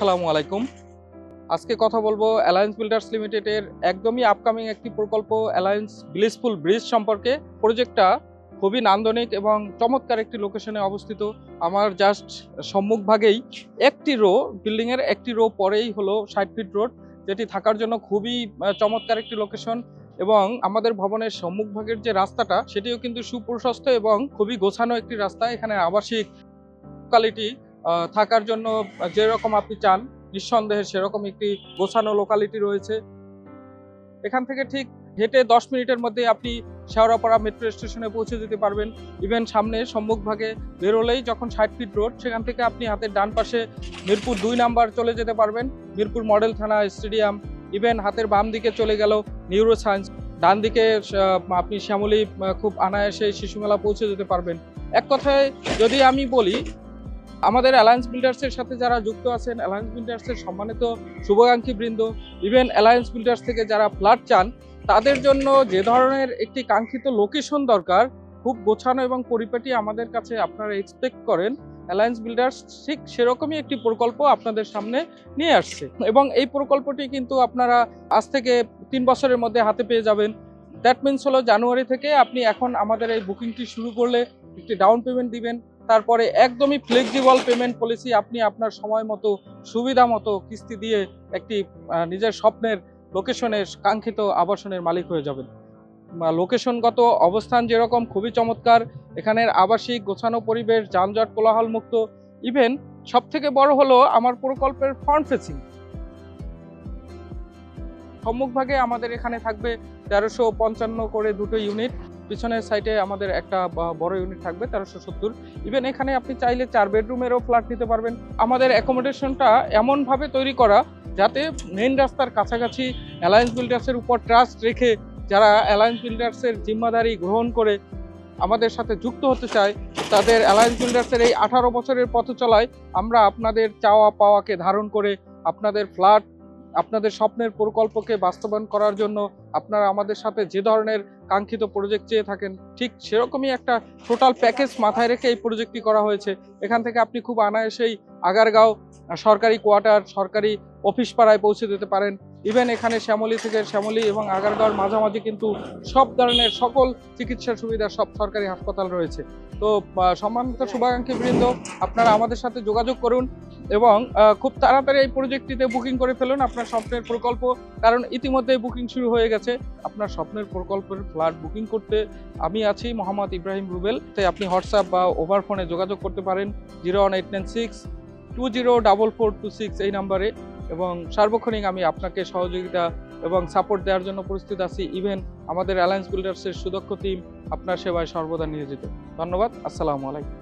আসসালামু আলাইকুম। আজকে কথা বলব অ্যালায়েন্স বিল্ডার্স লিমিটেডের একদমই আপকামিং একটি প্রকল্প অ্যালায়েন্স ব্লিসফুল ব্রিজ সম্পর্কে। প্রজেক্টটা খুবই নান্দনিক এবং চমৎকার একটি লোকেশনে অবস্থিত। আমার জাস্ট সম্মুখভাগেই একটি রো বিল্ডিংয়ের একটি রো পরেই হলো ষাট ফিট রোড যেটি থাকার জন্য খুবই চমৎকার একটি লোকেশন এবং আমাদের ভবনের সম্মুখভাগের যে রাস্তাটা, সেটিও কিন্তু সুপ্রশস্ত এবং খুবই গোছানো একটি রাস্তা। এখানে আবাসিক লোকালিটি থাকার জন্য যেরকম আপনি চান, নিঃসন্দেহে সেরকম একটি গোছানো লোকালিটি রয়েছে। এখান থেকে ঠিক হেঁটে দশ মিনিটের মধ্যে আপনি শেওড়াপাড়া মেট্রো স্টেশনে পৌঁছে যেতে পারবেন। ইভেন সামনে সম্মুখভাগে বেরোলেই যখন ষাট ফিট রোড সেখান থেকে আপনি হাতের ডান পাশে মিরপুর দুই নাম্বার চলে যেতে পারবেন। Mirpur model Thana stadium even হাতের বাম দিকে চলে গেল নিউরো সায়েন্স ডান দিকে আপনি শ্যামলী খুব অনায়াসে শিশুমেলা পৌঁছে যেতে পারবেন। এক কথায় যদি আমি বলি আমাদের অ্যালায়েন্স বিল্ডার্সের সাথে যারা যুক্ত আছেন অ্যালায়েন্স বিল্ডার্সের সম্মানিত শুভাকাঙ্ক্ষী বৃন্দ ইভেন অ্যালায়েন্স বিল্ডার্স থেকে যারা ফ্ল্যাট চান, তাদের জন্য যে ধরনের একটি কাঙ্ক্ষিত লোকেশন দরকার, খুব গোছানো এবং পরিপাটি আমাদের কাছে আপনারা এক্সপেক্ট করেন অ্যালায়েন্স বিল্ডার্স ঠিক সেরকমই একটি প্রকল্প আপনাদের সামনে নিয়ে আসছে। এবং এই প্রকল্পটি কিন্তু আপনারা আজ থেকে তিন বছরের মধ্যে হাতে পেয়ে যাবেন। দ্যাট মিনস হলো জানুয়ারি থেকে আপনি এখন আমাদের এই বুকিংটি শুরু করলে একটি ডাউন পেমেন্ট দিবেন। তারপরে একদমই ফ্লেক্সিবল পেমেন্ট পলিসি আপনি আপনার সময় মতো, সুবিধা মতো কিস্তি দিয়ে একটি নিজের স্বপ্নের লোকেশনের কাঙ্ক্ষিত আবাসনের মালিক হয়ে যাবেন। লোকেশনগত অবস্থান যেরকম খুবই চমৎকার, এখানের আবাসিক, গোছানো পরিবেশ, যানজট কোলাহল মুক্ত ইভেন সব থেকে বড় হলো আমার প্রকল্পের ফ্রন্ট ফেসিং সম্মুখভাগে আমাদের এখানে থাকবে তেরোশো পঞ্চান্ন করে দুটো ইউনিট পিছনের সাইডে আমাদের একটা বড় ইউনিট থাকবে, তেরোশো সত্তর। ইভেন এখানে আপনি চাইলে চার বেডরুমেরও ফ্ল্যাট নিতে পারবেন। আমাদের অ্যাকোমোডেশনটা এমনভাবে তৈরি করা যাতে মেইন রাস্তার কাছাকাছি অ্যালায়েন্স বিল্ডার্সের উপর ট্রাস্ট রেখে যারা অ্যালায়েন্স বিল্ডার্সের জিম্মাদারি গ্রহণ করে আমাদের সাথে যুক্ত হতে চায়, তাদের অ্যালায়েন্স বিল্ডার্সের এই আঠারো বছরের পথ চলায় আমরা আপনাদের চাওয়া পাওয়াকে ধারণ করে আপনাদের ফ্ল্যাট আপনাদের স্বপ্নের প্রকল্পকে বাস্তবায়ন করার জন্য আপনারা আমাদের সাথে যে ধরনের কাঙ্ক্ষিত প্রজেক্ট চেয়ে থাকেন। ঠিক সেরকমই একটা টোটাল প্যাকেজ মাথায় রেখে এই প্রজেক্টটি করা হয়েছে। এখান থেকে আপনি খুব অনায়াসেই আগারগাঁও, সরকারি কোয়ার্টার, সরকারি অফিস পাড়ায় পৌঁছে দিতে পারেন। ইভেন এখানে শ্যামলী থেকে শ্যামলী এবং আগারগাঁওর মাঝামাঝি কিন্তু সব ধরনের সকল চিকিৎসা সুবিধা সব সরকারি হাসপাতাল রয়েছে। তো সম্মানিত শুভাকাঙ্ক্ষী বৃন্দ, আপনারা আমাদের সাথে যোগাযোগ করুন। এবং খুব তাড়াতাড়ি এই প্রজেক্টটিতে বুকিং করে ফেলুন আপনার স্বপ্নের প্রকল্প। কারণ ইতিমধ্যে বুকিং শুরু হয়ে গেছে। আপনার স্বপ্নের প্রকল্পের ফ্ল্যাট বুকিং করতে আমি আছি মোহাম্মদ ইব্রাহিম রুবেল। তাই আপনি হোয়াটসঅ্যাপ বা ওভার ফোনে যোগাযোগ করতে পারেন। Zero one eight nine six two zero double four two six এই নাম্বারে এবং সার্বক্ষণিক আমি আপনাকে সহযোগিতা এবং সাপোর্ট দেওয়ার জন্য প্রস্তুত আছি। ইভেন আমাদের অ্যালায়েন্স বিল্ডার্সের সুদক্ষ টিম আপনার সেবায় সর্বদা নিয়োজিত। ধন্যবাদ। আসসালামু আলাইকুম।